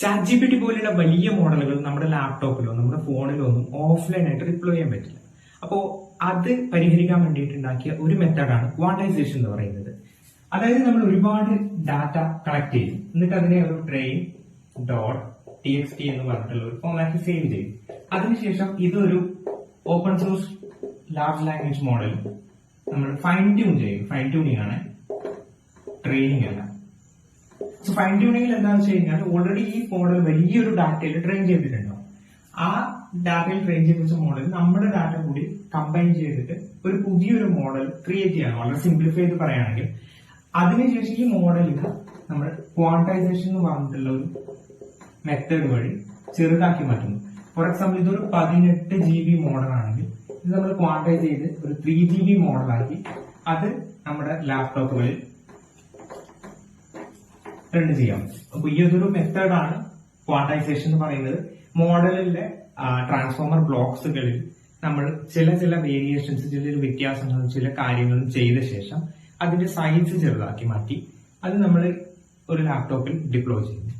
Chat G P T പോലെയുള്ള വലിയ മോഡലുകൾ നമ്മുടെ ലാപ്ടോപ്പിലോ നമ്മുടെ ഫോണിലോ ഒന്നും ഓഫ്ലൈൻ ആയിട്ട് ഡിപ്ലോയ് ചെയ്യാൻ പറ്റില്ല. അപ്പോൾ അത് പരിഹരിക്കാൻ വേണ്ടിയിട്ടുണ്ടാക്കിയ ഒരു മെത്തേഡാണ് ക്വാണ്ടൈസേഷൻ എന്ന് പറയുന്നത്. അതായത് നമ്മൾ ഒരുപാട് ഡാറ്റ കളക്ട് ചെയ്യും. എന്നിട്ട് അതിനെ ഒരു train dot T X T എന്ന് പറഞ്ഞിട്ടുള്ള ഒരു ഫോമാറ്റ് സേവ് ചെയ്യും. അതിനുശേഷം ഇതൊരു open source large language model നമ്മൾ ഫൈൻ ട്യൂൺ ചെയ്യും. ഫൈൻ ട്യൂണിംഗ് ആണ് ട്രെയിനിങ് അല്ല. സോ ഫൈൻ ട്യൂണിംഗിൽ എന്താണെന്ന് വെച്ച് കഴിഞ്ഞാൽ ഓൾറെഡി ഈ മോഡൽ വലിയൊരു ഡാറ്റയിൽ ട്രെയിൻ ചെയ്തിട്ടുണ്ടാവും ആ ഡാറ്റയിൽ ട്രെയിൻ ചെയ്ത് വെച്ച മോഡൽ നമ്മുടെ ഡാറ്റ കൂടി കമ്പൈൻ ചെയ്തിട്ട് ഒരു പുതിയൊരു മോഡൽ ക്രിയേറ്റ് ചെയ്യണം. വളരെ സിംപ്ലിഫൈ ചെയ്ത് പറയുകയാണെങ്കിൽ അതിനുശേഷം ഈ മോഡലിന് നമ്മൾ ക്വാണ്ടൈസേഷൻ എന്ന് പറഞ്ഞിട്ടുള്ള ഒരു മെത്തേഡ് വഴി ചെറുതാക്കി മാറ്റുന്നു. ഫോർ എക്സാമ്പിൾ ഇതൊരു പതിനെട്ട് ജി ബി മോഡലാണെങ്കിൽ ഇത് നമ്മൾ ക്വാണ്ടൈസ് ചെയ്ത് ഒരു ത്രീ ജി ബി മോഡലാക്കി അത് നമ്മുടെ ലാപ്ടോപ്പുകളിൽ റൺ ചെയ്യാം. അപ്പൊ ഈ ഒരു മെത്തേഡാണ് ക്വാണ്ടൈസേഷൻ എന്ന് പറയുന്നത്. മോഡലിലെ ട്രാൻസ്ഫോമർ ബ്ലോക്സുകളിൽ നമ്മൾ ചില ചില വേരിയേഷൻസ് ചില വ്യത്യാസങ്ങൾ ചില കാര്യങ്ങളും ചെയ്ത ശേഷം അതിന്റെ സൈസ് ചെറുതാക്കി മാറ്റി അത് നമ്മൾ ഒരു ലാപ്ടോപ്പിൽ ഡിപ്ലോയ് ചെയ്യുന്നു.